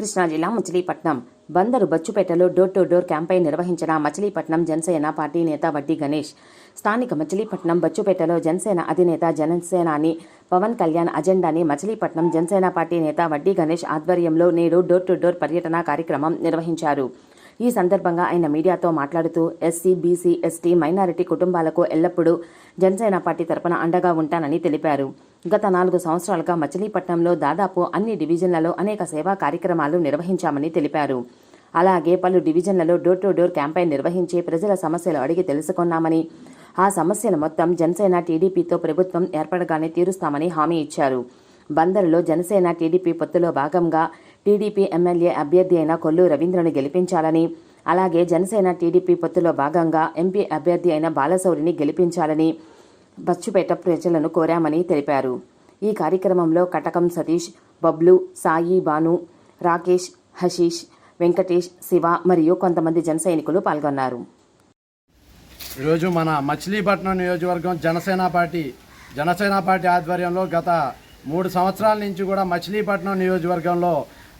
కృష్ణా జిల్లా మచిలీపట్నం. బందరు బచ్చుపేటలో door to door campaign నిర్వహించిన మచిలీపట్నం జనసేన పార్టీ నేత వడ్డీ గణేష్. స్థానిక మచిలీపట్నం బచ్చుపేటలో జనసేన అధినేత జనసేనాని పవన్ కళ్యాణ్ అజెండాని మచిలీపట్నం జనసేన పార్టీ నేత వడ్డీ గణేష్ ఆధ్వర్యంలో నేడు డోర్ టు డోర్ పర్యటన కార్యక్రమం నిర్వహించారు. ఈ సందర్భంగా ఆయన మీడియాతో మాట్లాడుతూ ఎస్సీ బీసీ ఎస్టీ మైనారిటీ కుటుంబాలకు ఎల్లప్పుడూ జనసేన పార్టీ తరపున అండగా ఉంటానని తెలిపారు. గత నాలుగు సంవత్సరాలుగా మచిలీపట్నంలో దాదాపు అన్ని డివిజన్లలో అనేక సేవా కార్యక్రమాలు నిర్వహించామని తెలిపారు. అలాగే పలు డివిజన్లలో డోర్ టు డోర్ క్యాంపెయిన్ నిర్వహించి ప్రజల సమస్యలు అడిగి తెలుసుకున్నామని ఆ సమస్యలు మొత్తం జనసేన టీడీపీతో ప్రభుత్వం ఏర్పడగానే తీరుస్తామని హామీ ఇచ్చారు. బందరులో జనసేన టీడీపీ పొత్తులో భాగంగా టీడీపీ ఎమ్మెల్యే అభ్యర్థి అయిన కొల్లు రవీంద్రను గెలిపించాలని అలాగే జనసేన టీడీపీ పొత్తులో భాగంగా ఎంపీ అభ్యర్థి అయిన బాలశౌరిని గెలిపించాలని బచ్చుపేట ప్రజలను కోరామని తెలిపారు. ఈ కార్యక్రమంలో కటకం సతీష్ బబ్లు సాయి బాను రాకేష్ హషీష్ వెంకటేష్ శివ మరియు కొంతమంది జన సైనికులు పాల్గొన్నారు. ఈరోజు మన మచిలీపట్నం నియోజకవర్గం జనసేన పార్టీ జనసేన పార్టీ ఆధ్వర్యంలో గత మూడు సంవత్సరాల నుంచి కూడా మచిలీపట్నం నియోజకవర్గంలో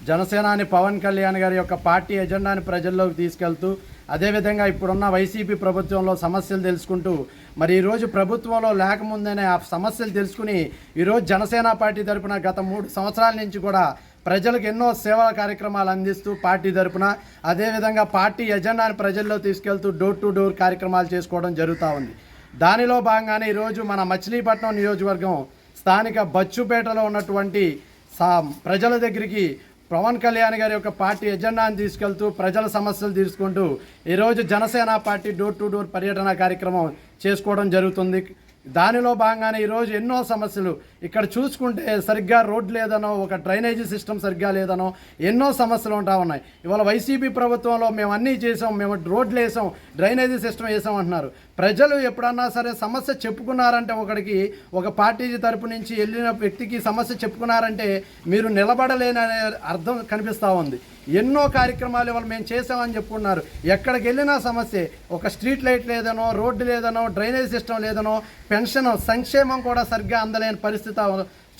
జనసేనాని పవన్ కళ్యాణ్ గారి యొక్క పార్టీ ఎజెండాని ప్రజల్లోకి తీసుకెళ్తూ అదేవిధంగా ఇప్పుడున్న వైసీపీ ప్రభుత్వంలో సమస్యలు తెలుసుకుంటూ మరి ఈరోజు ప్రభుత్వంలో లేకముందనే ఆ సమస్యలు తెలుసుకుని ఈరోజు జనసేన పార్టీ తరపున గత మూడు సంవత్సరాల నుంచి కూడా ప్రజలకు ఎన్నో సేవా కార్యక్రమాలు అందిస్తూ పార్టీ తరపున అదేవిధంగా పార్టీ ఎజెండాని ప్రజల్లో తీసుకెళ్తూ డోర్ టు డోర్ కార్యక్రమాలు చేసుకోవడం జరుగుతూ ఉంది. దానిలో భాగంగానే ఈరోజు మన మచిలీపట్నం నియోజకవర్గం స్థానిక బచ్చుపేటలో ఉన్నటువంటి సా ప్రజల దగ్గరికి పవన్ కళ్యాణ్ గారి యొక్క పార్టీ ఎజెండాను తీసుకెళ్తూ ప్రజల సమస్యలు తీసుకుంటూ ఈరోజు Janasena party door to door పర్యటన కార్యక్రమం చేసుకోవడం జరుగుతుంది. దానిలో భాగంగానే ఈరోజు ఎన్నో సమస్యలు ఇక్కడ చూసుకుంటే సరిగ్గా రోడ్ లేదనో ఒక డ్రైనేజీ సిస్టమ్ సరిగ్గా లేదనో ఎన్నో సమస్యలు ఉంటా ఉన్నాయి. ఇవాళ వైసీపీ ప్రభుత్వంలో మేము అన్నీ చేసాం మేము రోడ్లు వేసాం డ్రైనేజీ సిస్టమ్ వేసాం అంటున్నారు. ప్రజలు ఎప్పుడన్నా సరే సమస్య చెప్పుకున్నారంటే ఒకడికి ఒక పార్టీ తరపు నుంచి వెళ్ళిన వ్యక్తికి సమస్య చెప్పుకున్నారంటే మీరు నిలబడలేననే అర్థం కనిపిస్తూ ఉంది. ఎన్నో కార్యక్రమాలు ఇవాళ మేము చేసామని చెప్పుకున్నారు. ఎక్కడికి వెళ్ళినా సమస్య. ఒక స్ట్రీట్ లైట్ లేదనో రోడ్డు లేదనో డ్రైనేజ్ సిస్టమ్ లేదనో పెన్షన్ సంక్షేమం కూడా సరిగ్గా అందలేని పరిస్థితి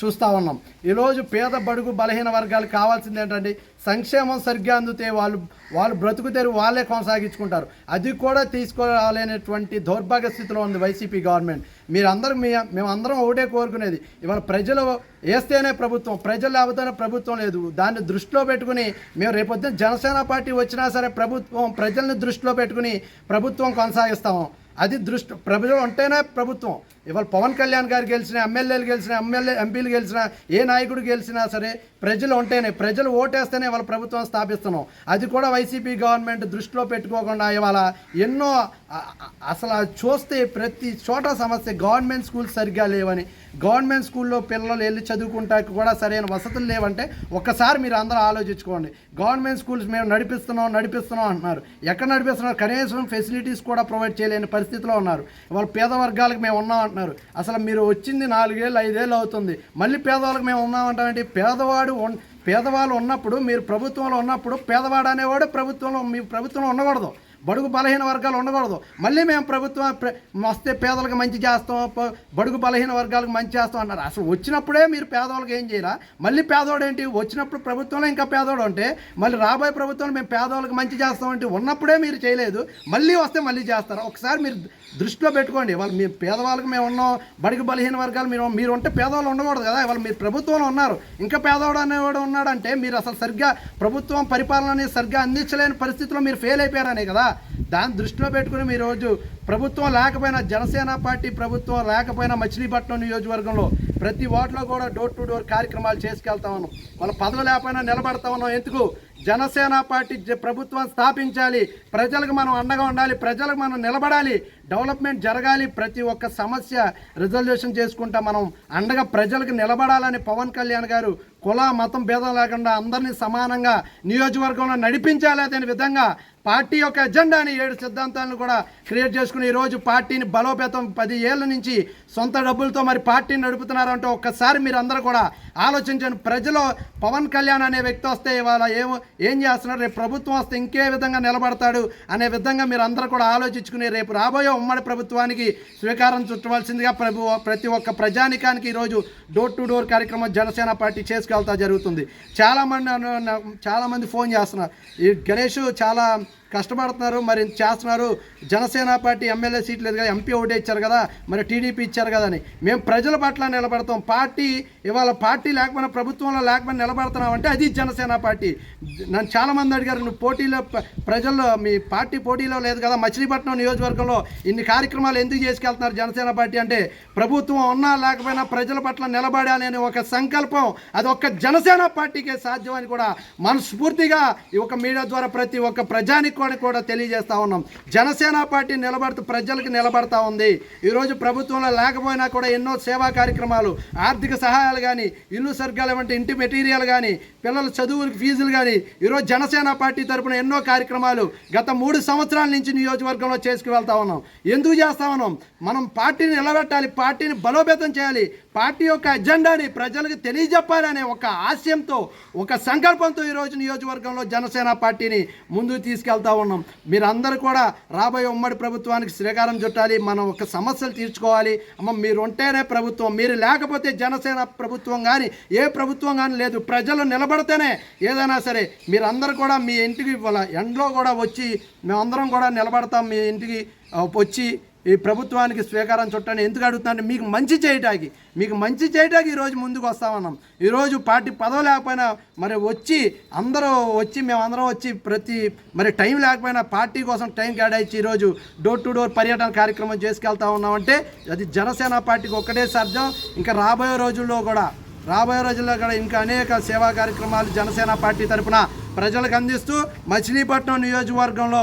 చూస్తూ ఉన్నాం ఈరోజు పేద బడుగు బలహీన వర్గాలు కావాల్సింది ఏంటంటే సంక్షేమం సరిగ్గా అందితే వాళ్ళు వాళ్ళు బ్రతుకు వాళ్ళే కొనసాగించుకుంటారు. అది కూడా తీసుకురాలేనటువంటి దౌర్భాగ్య స్థితిలో ఉంది వైసీపీ గవర్నమెంట్. మీరందరూ మీ మేమందరం ఒకటే కోరుకునేది ఇవాళ ప్రజలు వేస్తేనే ప్రభుత్వం ప్రజలు లేకపోతేనే ప్రభుత్వం లేదు. దాన్ని దృష్టిలో పెట్టుకుని మేము రేపొద్దున జనసేన పార్టీ వచ్చినా సరే ప్రభుత్వం ప్రజల్ని దృష్టిలో పెట్టుకుని ప్రభుత్వం కొనసాగిస్తాము. అది దృష్టి ప్రజలు ఉంటేనే ప్రభుత్వం. ఇవాళ పవన్ కళ్యాణ్ గారు గెలిచిన ఎమ్మెల్యేలు గెలిచిన ఎమ్మెల్యే ఎంపీలు గెలిచిన ఏ నాయకుడు గెలిచినా సరే ప్రజలు ఉంటేనే ప్రజలు ఓటేస్తేనే వాళ్ళ ప్రభుత్వం స్థాపిస్తున్నాం. అది కూడా వైసీపీ గవర్నమెంట్ దృష్టిలో పెట్టుకోకుండా ఇవాళ ఎన్నో అసలు చూస్తే ప్రతి చోట సమస్య గవర్నమెంట్ స్కూల్స్ సరిగ్గా లేవని గవర్నమెంట్ స్కూల్లో పిల్లలు వెళ్ళి చదువుకుంటానికి కూడా సరైన వసతులు లేవంటే ఒక్కసారి మీరు అందరూ ఆలోచించుకోండి. గవర్నమెంట్ స్కూల్స్ మేము నడిపిస్తున్నాం నడిపిస్తున్నాం అంటున్నారు. ఎక్కడ నడిపిస్తున్నారు? కనీసం ఫెసిలిటీస్ కూడా ప్రొవైడ్ చేయలేని పరిస్థితిలో ఉన్నారు. ఇవాళ పేద వర్గాలకు మేము ఉన్నాం అంటున్నారు అసలు మీరు వచ్చింది నాలుగేళ్ళు ఐదేళ్ళు అవుతుంది. మళ్ళీ పేదవాళ్ళకి మేము ఉన్నామంటామంటే పేదవాడు ఉన్- పేదవాళ్ళు ఉన్నప్పుడు మీరు ప్రభుత్వంలో ఉన్నప్పుడు పేదవాడు అనేవాడు ప్రభుత్వంలో మీ ప్రభుత్వంలో ఉండకూడదు. బడుగు బలహీన వర్గాలు ఉండకూడదు. మళ్ళీ మేము ప్రభుత్వం వస్తే పేదలకు మంచి చేస్తాం బడుగు బలహీన వర్గాలకు మంచి చేస్తాం అన్నారు. అసలు వచ్చినప్పుడే మీరు పేదవాళ్ళకి ఏం చేయాలా? మళ్ళీ పేదోడు ఏంటి వచ్చినప్పుడు ప్రభుత్వంలో ఇంకా పేదోడు అంటే మళ్ళీ రాబోయే ప్రభుత్వంలో మేము పేదవాళ్ళకి మంచి చేస్తాం అంటే ఉన్నప్పుడే మీరు చేయలేదు. మళ్ళీ వస్తే మళ్ళీ చేస్తారు? ఒకసారి మీరు దృష్టిలో పెట్టుకోండి. వాళ్ళు మీ పేదవాళ్ళకి మేము ఉన్నాం బడికి బలహీన వర్గాలు మీరు మీరు ఉంటే పేదవాళ్ళు ఉండకూడదు కదా. వాళ్ళు మీరు ప్రభుత్వంలో ఉన్నారు. ఇంకా పేదవాడు అనేవాడు ఉన్నాడంటే మీరు అసలు సరిగ్గా ప్రభుత్వం పరిపాలన అనేది సరిగ్గా అందించలేని పరిస్థితిలో మీరు ఫెయిల్ అయిపోయారనే కదా. దాన్ని దృష్టిలో పెట్టుకుని మీరు రోజు ప్రభుత్వం లేకపోయినా జనసేన పార్టీ ప్రభుత్వం లేకపోయినా మచిలీపట్నం నియోజకవర్గంలో ప్రతి వార్డులో కూడా డోర్ టు డోర్ కార్యక్రమాలు చేసుకెళ్తా ఉన్నాం. వాళ్ళ పదవి లేకపోయినా నిలబడతా ఉన్నాం. ఎందుకు? జనసేన పార్టీ ప్రభుత్వం స్థాపించాలి. ప్రజలకు మనం అండగా ఉండాలి. ప్రజలకు మనం నిలబడాలి. డెవలప్మెంట్ జరగాలి. ప్రతి ఒక్క సమస్య రిజల్యూషన్ చేసుకుంటా మనం అండగా ప్రజలకు నిలబడాలని పవన్ కళ్యాణ్ గారు కుల మతం భేదం లేకుండా అందరినీ సమానంగా నియోజకవర్గంలో నడిపించాలి అనే విధంగా పార్టీ యొక్క ఎజెండాని ఏడు సిద్ధాంతాలను కూడా క్రియేట్ చేసుకుని ఈరోజు పార్టీని బలోపేతం పది ఏళ్ళ నుంచి సొంత డబ్బులతో మరి పార్టీని నడుపుతున్నారంటే ఒక్కసారి మీరు అందరూ కూడా ఆలోచించండి. ప్రజలు పవన్ కళ్యాణ్ అనే వ్యక్తి వస్తే ఇవాళ ఏం ఏం చేస్తున్నారు రేపు ప్రభుత్వం వస్తే ఇంకే విధంగా నిలబడతాడు అనే విధంగా మీరు అందరూ కూడా ఆలోచించుకుని రేపు రాబోయే ఉమ్మడి ప్రభుత్వానికి స్వీకారం చుట్టవలసిందిగా ప్రభు ప్రతి ఒక్క ప్రజానికానికి ఈరోజు డోర్ టు డోర్ కార్యక్రమం జనసేన పార్టీ చేసుకు తీసుకెళ్తా జరుగుతుంది. చాలామంది నన్ను- చాలామంది ఫోన్ చేస్తున్నారు. ఈ గణేష్ చాలా కష్టపడుతున్నారు మరి చేస్తున్నారు. జనసేన పార్టీ ఎమ్మెల్యే సీట్ లేదు కదా ఎంపీ ఒకటే ఇచ్చారు కదా మరి టీడీపీ ఇచ్చారు కదా అని. మేము ప్రజల పట్ల నిలబడతాం. పార్టీ ఇవాళ పార్టీ లేకపోయినా ప్రభుత్వంలో లేకపోయినా నిలబడుతున్నాం అంటే అది జనసేన పార్టీ. నన్ను చాలామంది అడిగారు నువ్వు పోటీలో ప్రజల్లో మీ పార్టీ పోటీలో లేదు కదా మచిలీపట్నం నియోజకవర్గంలో ఇన్ని కార్యక్రమాలు ఎందుకు చేసుకెళ్తున్నారు జనసేన పార్టీ? అంటే ప్రభుత్వం ఉన్నా లేకపోయినా ప్రజల పట్ల నిలబడాలి అనే ఒక సంకల్పం అది ఒక్క జనసేన పార్టీకే సాధ్యం అని కూడా మనస్ఫూర్తిగా ఈ ఒక మీడియా ద్వారా ప్రతి ఒక్క ప్రజానికి కూడా కూడా తెలియజేస్తా ఉన్నాం. జనసేన పార్టీ నిలబడుతూ ప్రజలకు నిలబడతా ఉంది. ఈరోజు ప్రభుత్వంలో లేకపోయినా కూడా ఎన్నో సేవా కార్యక్రమాలు ఆర్థిక సహాయాలు కానీ ఇల్లు సర్గాలు వంటి ఇంటి మెటీరియల్ కానీ పిల్లల చదువులకు ఫీజులు కానీ ఈరోజు జనసేన పార్టీ తరపున ఎన్నో కార్యక్రమాలు గత మూడు సంవత్సరాల నుంచి నియోజకవర్గంలో చేసుకువెళ్తా ఉన్నాం. ఎందుకు చేస్తా ఉన్నాం? మనం పార్టీని నిలబెట్టాలి పార్టీని బలోపేతం చేయాలి పార్టీ యొక్క అజెండాని ప్రజలకు తెలియజెప్పాలనే ఒక ఆశయంతో ఒక సంకల్పంతో ఈరోజు నియోజకవర్గంలో జనసేన పార్టీని ముందుకు తీసుకెళ్తా ఉన్నాం. మీరందరూ కూడా రాబోయే ఉమ్మడి ప్రభుత్వానికి శ్రీకారం చుట్టాలి మనం ఒక సమస్యలు తీర్చుకోవాలి. అమ్మ మీరు ఉంటేనే ప్రభుత్వం మీరు లేకపోతే జనసేన ప్రభుత్వం కానీ ఏ ప్రభుత్వం కానీ లేదు. ప్రజలు నిలబడితేనే ఏదైనా సరే మీరందరూ కూడా మీ ఇంటికి ఇవాళ ఎండలో కూడా వచ్చి మేమందరం కూడా నిలబడతాం మీ ఇంటికి వచ్చి ఈ ప్రభుత్వానికి స్వీకారం చుట్టని ఎందుకు అడుగుతానంటే మీకు మంచి చేయటానికి. మీకు మంచి చేయటానికి ఈరోజు ముందుకు వస్తామన్నాం. ఈరోజు పార్టీ పదవి లేకపోయినా మరి వచ్చి అందరూ వచ్చి మేమందరం వచ్చి ప్రతి మరి టైం లేకపోయినా పార్టీ కోసం టైం కేటాయించి ఈరోజు డోర్ టు డోర్ పర్యటన కార్యక్రమం చేసుకెళ్తా ఉన్నామంటే అది జనసేన పార్టీకి ఒక్కటే సర్జం. ఇంకా రాబోయే రోజుల్లో కూడా రాబోయే రోజుల్లో కూడా ఇంకా అనేక సేవా కార్యక్రమాలు జనసేన పార్టీ తరఫున ప్రజలకు అందిస్తూ మచిలీపట్నం నియోజకవర్గంలో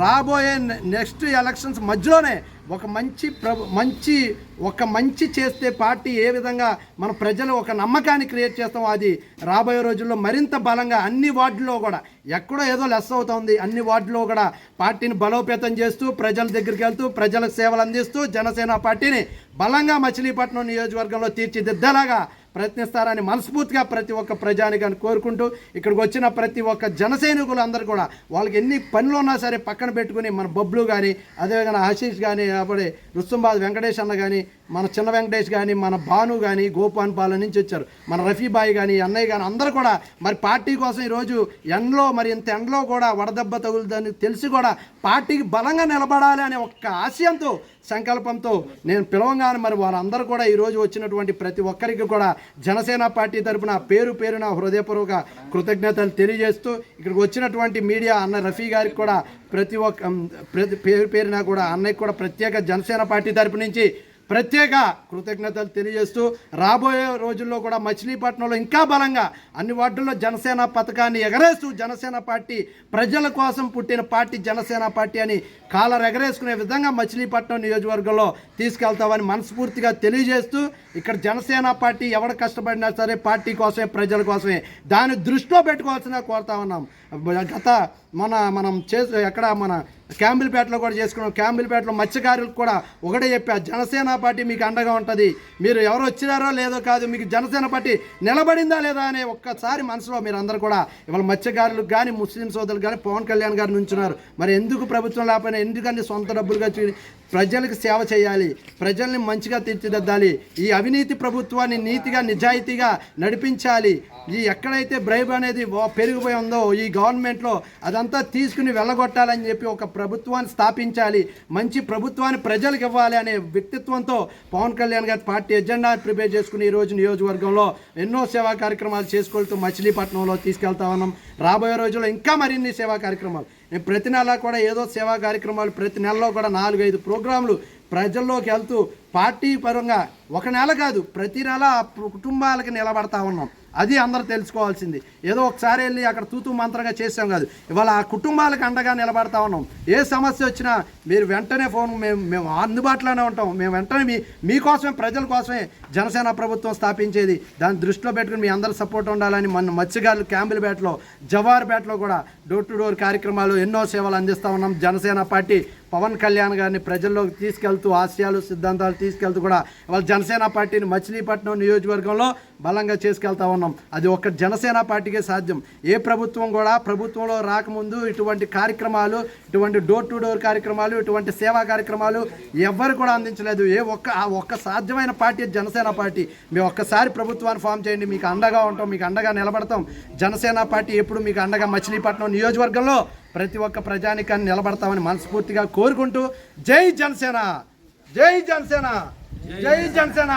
రాబోయే నెక్స్ట్ ఎలక్షన్స్ మధ్యలోనే ఒక మంచి ప్రభు మంచి ఒక మంచి చేస్తే పార్టీ ఏ విధంగా మన ప్రజలు ఒక నమ్మకాన్ని క్రియేట్ చేస్తామో అది రాబోయే రోజుల్లో మరింత బలంగా అన్ని వార్డుల్లో కూడా ఎక్కడో ఏదో లెస్ అవుతుంది. అన్ని వార్డుల్లో కూడా పార్టీని బలోపేతం చేస్తూ ప్రజల దగ్గరికి వెళ్తూ ప్రజలకు సేవలు అందిస్తూ జనసేన పార్టీని బలంగా మచిలీపట్నం నియోజకవర్గంలో తీర్చిదిద్దేలాగా ప్రయత్నిస్తారని మనస్ఫూర్తిగా ప్రతి ఒక్క ప్రజానికాన్ని కోరుకుంటూ ఇక్కడికి వచ్చిన ప్రతి ఒక్క జన సైనికులు అందరూ కూడా వాళ్ళకి ఎన్ని పనులు ఉన్నా సరే పక్కన పెట్టుకుని మన బబ్లు కానీ అదేవిధంగా ఆశీష్ కానీ అప్పుడే రుస్తుంబాద్ వెంకటేష్ అన్న కానీ మన చిన్న వెంకటేష్ కానీ మన భాను కానీ గోపాన్ పాల నుంచి వచ్చారు. మన రఫీబాయి కానీ అన్నయ్య కానీ అందరూ కూడా మరి పార్టీ కోసం ఈరోజు ఎండలో మరి ఇంత ఎండలో కూడా వడదెబ్బ తగులుదని తెలిసి కూడా పార్టీకి బలంగా నిలబడాలి అనే ఒక్క ఆశయంతో సంకల్పంతో నేను పిలవంగానే మరి వారందరూ కూడా ఈరోజు వచ్చినటువంటి ప్రతి ఒక్కరికి కూడా జనసేన పార్టీ తరపున పేరు పేరున హృదయపూర్వక కృతజ్ఞతలు తెలియజేస్తూ ఇక్కడికి వచ్చినటువంటి మీడియా అన్న రఫీ గారికి కూడా ప్రతి ఒక్క ప్రతి పేరు పేరున కూడా అన్నయ్యకి కూడా ప్రత్యేక జనసేన పార్టీ తరపు నుంచి ప్రత్యేక కృతజ్ఞతలు తెలియజేస్తూ రాబోయే రోజుల్లో కూడా మచిలీపట్నంలో ఇంకా బలంగా అన్ని వార్డుల్లో జనసేన పథకాన్ని ఎగరేస్తూ జనసేన పార్టీ ప్రజల కోసం పుట్టిన పార్టీ జనసేన పార్టీ అని కాలర్ ఎగరేసుకునే విధంగా మచిలీపట్నం నియోజకవర్గంలో తీసుకెళ్తామని మనస్ఫూర్తిగా తెలియజేస్తూ ఇక్కడ జనసేన పార్టీ ఎవరు కష్టపడినా సరే పార్టీ కోసమే ప్రజల కోసమే. దాన్ని దృష్టిలో పెట్టుకోవాల్సిన కోరుతా ఉన్నాం. గత మన మనం చేసే ఎక్కడ మన క్యాంబిల్పేటలో కూడా చేసుకున్నాం. క్యాంబిల్పేటలో మత్స్యకారులకు కూడా ఒకటే చెప్పా జనసేన పార్టీ మీకు అండగా ఉంటుంది. మీరు ఎవరు వచ్చినారో లేదో కాదు మీకు జనసేన పార్టీ నిలబడిందా లేదా అనే ఒక్కసారి మనసులో మీరు అందరూ కూడా ఇవాళ మత్స్యకారులకు కానీ ముస్లిం సోదరులు కానీ పవన్ కళ్యాణ్ గారు నుంచున్నారు మరి ఎందుకు ప్రభుత్వం లేకపోయినా ఎందుకంటే సొంత డబ్బులుగా ప్రజలకు సేవ చేయాలి ప్రజల్ని మంచిగా తీర్చిదిద్దాలి. ఈ అవినీతి ప్రభుత్వాన్ని నీతిగా నిజాయితీగా నడిపించాలి. ఈ ఎక్కడైతే బ్రైబ్ అనేది ఓ- పెరిగిపోయి ఉందో ఈ గవర్నమెంట్లో అదంతా తీసుకుని వెళ్ళగొట్టాలని చెప్పి ఒక ప్రభుత్వాన్ని స్థాపించాలి. మంచి ప్రభుత్వాన్ని ప్రజలకు ఇవ్వాలి అనే వ్యక్తిత్వంతో పవన్ కళ్యాణ్ గారి పార్టీ ఎజెండా ప్రిపేర్ చేసుకుని ఈరోజు నియోజకవర్గంలో ఎన్నో సేవా కార్యక్రమాలు చేసుకెళ్తూ మచిలీపట్నంలో తీసుకెళ్తా ఉన్నాం. రాబోయే రోజుల్లో ఇంకా మరిన్ని సేవా కార్యక్రమాలు. నేను ప్రతి నెల కూడా ఏదో సేవా కార్యక్రమాలు ప్రతి నెలలో కూడా నాలుగు ఐదు ప్రోగ్రాంలు ప్రజల్లోకి వెళ్తూ పార్టీ పరంగా ఒక నెల కాదు ప్రతి నెల ఆ కుటుంబాలకి నిలబడతా ఉన్నాం. అది అందరూ తెలుసుకోవాల్సింది. ఏదో ఒకసారి వెళ్ళి అక్కడ తూతూ మంత్రంగా చేసాం కాదు. ఇవాళ ఆ కుటుంబాలకు అండగా నిలబడతా ఉన్నాం. ఏ సమస్య వచ్చినా మీరు వెంటనే ఫోన్ మేము మేము అందుబాటులోనే ఉంటాం. మేము వెంటనే మీ మీకోసమే ప్రజల కోసమే జనసేన ప్రభుత్వం స్థాపించేది. దాన్ని దృష్టిలో పెట్టుకుని మీ అందరి సపోర్ట్ ఉండాలని మన మత్స్యకారులు క్యాంబిల్పేటలో జవార్పేటలో కూడా డోర్ టు డోర్ కార్యక్రమాలు ఎన్నో సేవలు అందిస్తూ ఉన్నాం జనసేన పార్టీ. పవన్ కళ్యాణ్ గారిని ప్రజల్లోకి తీసుకెళ్తూ ఆశయాలు సిద్ధాంతాలు తీసుకెళ్తూ కూడా వాళ్ళ జనసేన పార్టీని మచిలీపట్నం నియోజకవర్గంలో బలంగా చేసుకెళ్తా ఉన్నాం. అది ఒక్క జనసేన పార్టీకే సాధ్యం. ఏ ప్రభుత్వం కూడా ప్రభుత్వంలో రాకముందు ఇటువంటి కార్యక్రమాలు ఇటువంటి డోర్ టు డోర్ కార్యక్రమాలు ఇటువంటి సేవా కార్యక్రమాలు ఎవ్వరు కూడా అందించలేదు. ఏ ఒక్క ఆ ఒక్క సాధ్యమైన పార్టీ జనసేన పార్టీ. మేము ఒక్కసారి ప్రభుత్వాన్ని ఫామ్ చేయండి మీకు అండగా ఉంటాం మీకు అండగా నిలబడతాం. జనసేన పార్టీ ఎప్పుడు మీకు అండగా మచిలీపట్నం నియోజకవర్గంలో ప్రతి ఒక్క ప్రజానికాన్ని నిలబడతామని మనస్ఫూర్తిగా కోరుకుంటూ జై జనసేన జై జనసేన జై జనసేన.